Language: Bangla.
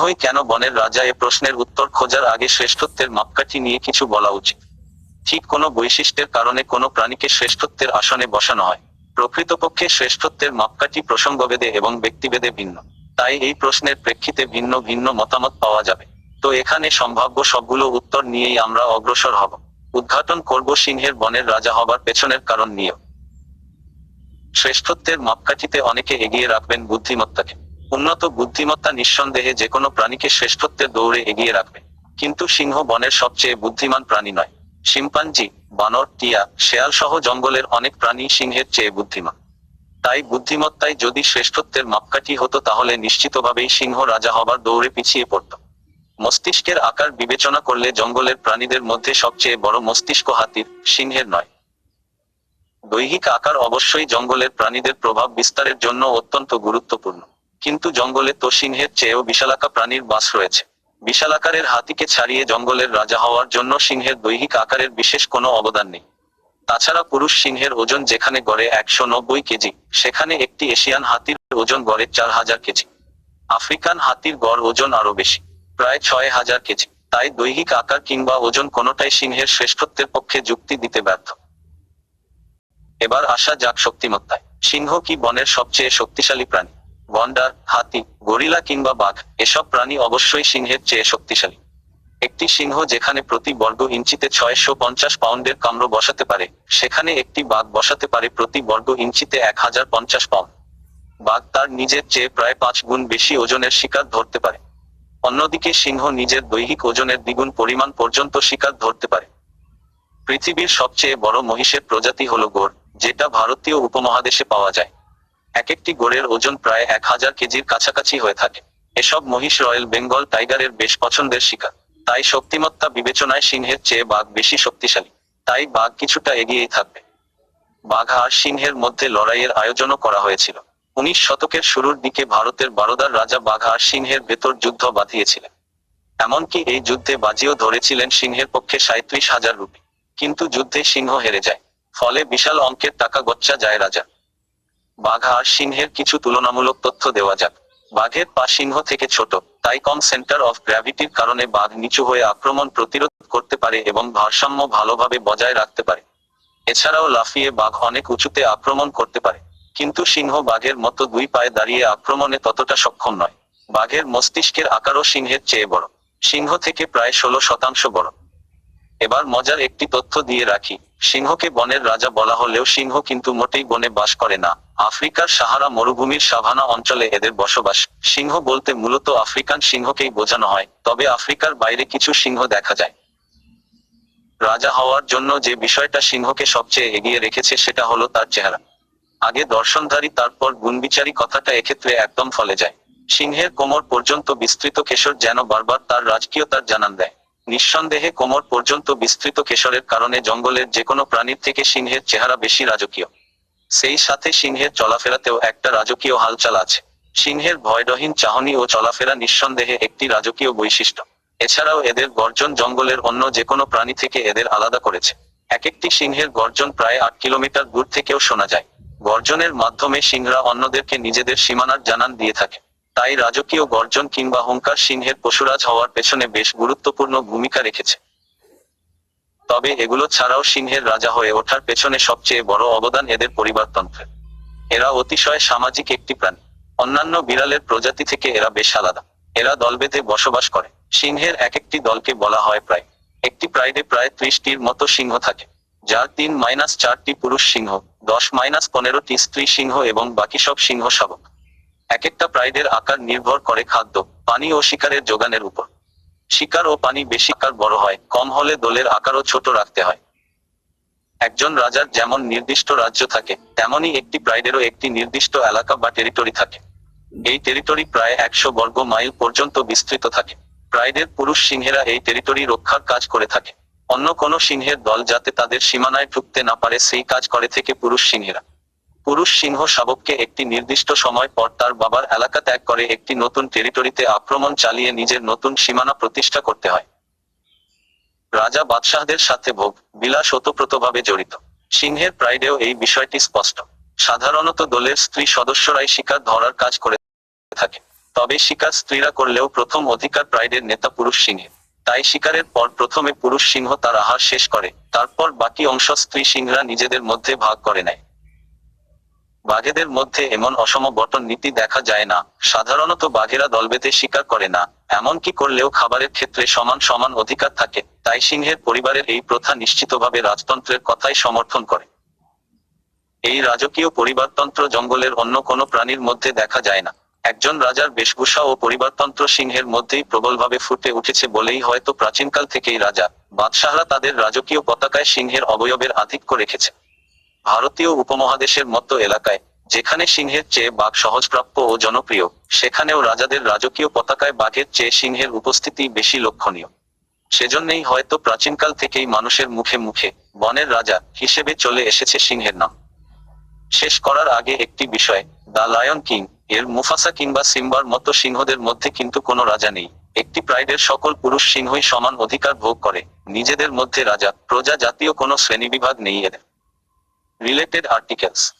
সিংহই কেন বনের রাজা এ প্রশ্নের উত্তর খোঁজার আগে শ্রেষ্ঠত্বের মাপকাঠি নিয়ে কিছু বলা উচিত। ঠিক কোনো বৈশিষ্ট্যের কারণে কোনো প্রাণীকে শ্রেষ্ঠত্বের আসনে বসানো হয়। প্রকৃতপক্ষে শ্রেষ্ঠত্বের মাপকাঠি প্রসঙ্গভেদে এবং ব্যক্তিভেদে ভিন্ন। তাই এই প্রশ্নের প্রেক্ষিতে ভিন্ন ভিন্ন মতামত পাওয়া যাবে। তো এখানে সম্ভাব্য সবগুলো উত্তর নিয়েই আমরা অগ্রসর হব। উদ্ঘাটন করব সিংহের বনের রাজা হবার পেছনের কারণ নিয়েও। শ্রেষ্ঠত্বের মাপকাঠিতে অনেকে এগিয়ে রাখবেন বুদ্ধিমত্তাকে। উন্নত বুদ্ধিমত্তা নিঃসন্দেহে যে কোনো প্রাণীকে শ্রেষ্ঠত্বের দৌড়ে এগিয়ে রাখবে। কিন্তু সিংহ বনের সবচেয়ে বুদ্ধিমান প্রাণী নয়। শিম্পাঞ্জি, বানর, টিয়া, শেয়াল সহ জঙ্গলের অনেক প্রাণী সিংহের চেয়ে বুদ্ধিমান। তাই বুদ্ধিমত্তায় যদি শ্রেষ্ঠত্বের মাপকাঠি হতো তাহলে নিশ্চিতভাবেই সিংহ রাজা হবার দৌড়ে পিছিয়ে পড়ত। মস্তিষ্কের আকার বিবেচনা করলে জঙ্গলের প্রাণীদের মধ্যে সবচেয়ে বড় মস্তিষ্ক হাতির সিংহের নয়। দৈহিক আকার অবশ্যই জঙ্গলের প্রাণীদের প্রভাব বিস্তারের জন্য অত্যন্ত গুরুত্বপূর্ণ। কিন্তু জঙ্গলে তো সিংহের চেয়েও বিশালাকা প্রাণীর বাস রয়েছে। বিশালাকারের হাতিকে ছাড়িয়ে জঙ্গলের রাজা হওয়ার জন্য সিংহের দৈহিক আকারের বিশেষ কোনো অবদান নেই। তাছাড়া পুরুষ সিংহের ওজন যেখানে গড়ে একশো নব্বই কেজি, সেখানে একটি এশিয়ান হাতির ওজন গড়ে চার হাজার কেজি। আফ্রিকান হাতির গড় ওজন আরও বেশি, প্রায় ছয় হাজার কেজি। তাই দৈহিক আকার কিংবা ওজন কোনোটাই সিংহের শ্রেষ্ঠত্বের পক্ষে যুক্তি দিতে ব্যর্থ। এবার আসা যাক শক্তিমত্তায়। সিংহ কি বনের সবচেয়ে শক্তিশালী প্রাণী? গন্ডার হাতি, গরিলা কিংবা বাঘ, এসব প্রাণী অবশ্যই সিংহের চেয়ে শক্তিশালী। একটি সিংহ যেখানে প্রতি বর্গ ইঞ্চিতে ছয়শো পঞ্চাশ পাউন্ডের কামড় বসাতে পারে, সেখানে একটি বাঘ বসাতে পারে প্রতি বর্গ ইঞ্চিতে এক হাজার পঞ্চাশ পাউন্ড। বাঘ তার নিজের চেয়ে প্রায় পাঁচ গুণ বেশি ওজনের শিকার ধরতে পারে। অন্যদিকে সিংহ নিজের দৈহিক ওজনের দ্বিগুণ পরিমাণ পর্যন্ত শিকার ধরতে পারে। পৃথিবীর সবচেয়ে বড় মহিষের প্রজাতি হল গোড় যেটা ভারতীয় উপমহাদেশে পাওয়া যায়। একটি গোড়ের ওজন প্রায় এক হাজার কেজির কাছাকাছি হয়ে থাকে। এসব মহিষ রয়্যাল বেঙ্গল টাইগারের বেশ পছন্দের শিকার। তাই শক্তিমত্তা বিবেচনায় সিংহের চেয়ে বাঘ বেশি শক্তিশালী। তাই বাঘ কিছুটা এগিয়েই থাকবে। বাঘ আর সিংহের মধ্যে লড়াইয়ের আয়োজনও করা হয়েছিল। উনিশ শতকের শুরুর দিকে ভারতের বারোদার রাজা বাঘ আর সিংহের ভেতর যুদ্ধ বাঁধিয়েছিলেন। এমনকি এই যুদ্ধে বাজিও ধরেছিলেন সিংহের পক্ষে সাঁত্রিশ হাজার রুপি। কিন্তু যুদ্ধে সিংহ হেরে যায়। ফলে বিশাল অঙ্কের টাকা গচ্চা যায় রাজা। বাঘ আর সিংহের কিছু তুলনামূলক তথ্য দেওয়া যাক। বাঘের পা সিংহ থেকে ছোট, তাই কম সেন্টার অফ গ্র্যাভিটির কারণে বাঘ নিচু হয়ে আক্রমণ প্রতিরোধ করতে পারে এবং ভারসাম্য ভালোভাবে বজায় রাখতে পারে। এছাড়াও লাফিয়ে বাঘ অনেক উঁচুতে আক্রমণ করতে পারে, কিন্তু সিংহ বাঘের মতো দুই পায়ে দাঁড়িয়ে আক্রমণে ততটা সক্ষম নয়। বাঘের মস্তিষ্কের আকারও সিংহের চেয়ে বড়। সিংহ থেকে প্রায় ষোলো শতাংশ বড়। এবার মজার একটি তথ্য দিয়ে রাখি, সিংহকে বনের রাজা বলা হলেও সিংহ কিন্তু মোটেই বনে বাস করে না। আফ্রিকার সাহারা মরুভূমির সাভানা অঞ্চলে এদের বসবাস। সিংহ বলতে মূলত আফ্রিকান সিংহকেই বোঝানো হয়, তবে আফ্রিকার বাইরে কিছু সিংহ দেখা যায়। রাজা হওয়ার জন্য যে বিষয়টা সিংহকে সবচেয়ে এগিয়ে রেখেছে সেটা হলো তার চেহারা। আগে দর্শনধারী, তারপর গুণবিচারী কথাটা এক্ষেত্রে একদম ফলে যায়। সিংহের কোমর পর্যন্ত বিস্তৃত কেশর যেন বারবার তার রাজকীয়তার জানান দেয়। নিঃসন্দেহে কোমর পর্যন্ত বিস্তৃত কেশরের কারণে জঙ্গলের যে কোনো প্রাণীর থেকে সিংহের চেহারা বেশি রাজকীয়। সেই সাথে সিংহের চলাফেরাতেও একটা রাজকীয় হালচাল আছে। সিংহের ভয়ডহীন চাহনি ও চলাফেরা নিঃসন্দেহে একটি রাজকীয় বৈশিষ্ট্য। এছাড়াও এদের গর্জন জঙ্গলের অন্য যে কোনো প্রাণী থেকে এদের আলাদা করেছে। এক একটি সিংহের গর্জন প্রায় আট কিলোমিটার দূর থেকেও শোনা যায়। গর্জনের মাধ্যমে সিংহরা অন্যদেরকে নিজেদের সীমানার জানান দিয়ে থাকে। তাই রাজকীয় গর্জন কিংবা হংকার সিংহের পশুরাজ হওয়ার পেছনে বেশ গুরুত্বপূর্ণ ভূমিকা রেখেছে। তবে এগুলো ছাড়াও সিংহের রাজা হয়ে ওঠার পেছনে সবচেয়ে বড় অবদান এদের পরিবারতন্ত্রের। এরা অতিশয় সামাজিক একটি প্রাণী। অন্যান্য বিড়ালের প্রজাতি থেকে এরা বেশ আলাদা। এরা দল বেঁধে বসবাস করে। সিংহের এক একটি দলকে বলা হয় প্রায়। একটি প্রাইডে প্রায় ত্রিশটির মতো সিংহ থাকে, যার তিন মাইনাস চারটি পুরুষ সিংহ, দশ মাইনাস পনেরোটি স্ত্রী সিংহ এবং বাকি সব সিংহ শাবক। এক একটা প্রাইডের আকার নির্ভর করে খাদ্য, পানি ও শিকারের যোগানের উপর। শিকার ও পানি বেশি কার বড় হয়, কম হলে দলের আকারও ছোট রাখতে হয়। একজন রাজার যেমন নির্দিষ্ট রাজ্য থাকে তেমনই একটি প্রাইডেরও একটি নির্দিষ্ট এলাকা বা টেরিটরি থাকে। এই টেরিটরি প্রায় একশো বর্গ মাইল পর্যন্ত বিস্তৃত থাকে। প্রাইডের পুরুষ সিংহেরা এই টেরিটরি রক্ষার কাজ করে থাকে। অন্য কোনো সিংহের দল যাতে তাদের সীমানায় ঢুকতে না পারে, সেই কাজ করে থেকে পুরুষ সিংহেরা। পুরুষ সিংহ শাবককে একটি নির্দিষ্ট সময় পর তার বাবার এলাকা ত্যাগ করে একটি নতুন টেরিটরিতে আক্রমণ চালিয়ে নিজের নতুন সীমানা প্রতিষ্ঠা করতে হয়। রাজা বাদশাহদের সাথে ভোগ, বিলাস ওতপ্রোতভাবে জড়িত। সিংহের প্রাইডেও এই বিষয়টি স্পষ্ট। সাধারণত দলের স্ত্রী সদস্যরাই শিকার ধরার কাজ করে থাকে। তবে শিকার স্ত্রীরা করলেও প্রথম অধিকার প্রাইডের নেতা পুরুষ সিংহে তাই শিকারের পর প্রথমে পুরুষ সিংহ তার আহার শেষ করে, তারপর বাকি অংশ স্ত্রী সিংহরা নিজেদের মধ্যে ভাগ করে নেয়। বাঘেদের মধ্যে এমন অসম বটন নীতি দেখা যায় না। সাধারণত বাঘেরা দল বেঁধে শিকার করে না। এমনকি করলেও খাবারের ক্ষেত্রে সমান সমান অধিকার থাকে। তাই সিংহের পরিবারের এই প্রথা নিশ্চিতভাবে রাজতন্ত্রের কথাই সমর্থন করে। এই রাজকীয় পরিবারতন্ত্র জঙ্গলের অন্য কোনো প্রাণীর মধ্যে দেখা যায় না। একজন রাজার বেশভূষা ও পরিবারতন্ত্র সিংহের মধ্যেই প্রবলভাবে ফুটে উঠেছে বলেই হয়তো প্রাচীনকাল থেকেই রাজা। বাদশাহরা তাদের রাজকীয় পতাকায় সিংহের অবয়বের আধিক্য রেখেছে। ভারতীয় উপমহাদেশের মতো এলাকায়, যেখানে সিংহের চেয়ে বাঘ সহজপ্রাপ্য ও জনপ্রিয়, সেখানেও রাজাদের রাজকীয় পতাকায় বাঘের চেয়ে সিংহের উপস্থিতি বেশি লক্ষণীয়। সেজন্যই হয়তো প্রাচীনকাল থেকেই মানুষের মুখে মুখে বনের রাজা হিসেবে চলে এসেছে সিংহের নাম। শেষ করার আগে একটি বিষয়, দ্য লায়ন কিং, এর মুফাসা কিংবা সিম্বার মতো সিংহদের মধ্যে কিন্তু কোনো রাজা নেই। একটি প্রাইডের সকল পুরুষ সিংহই সমান অধিকার ভোগ করে। নিজেদের মধ্যে রাজা, প্রজা জাতীয় কোনো শ্রেণীবিভাগ নেই এদের। related articles.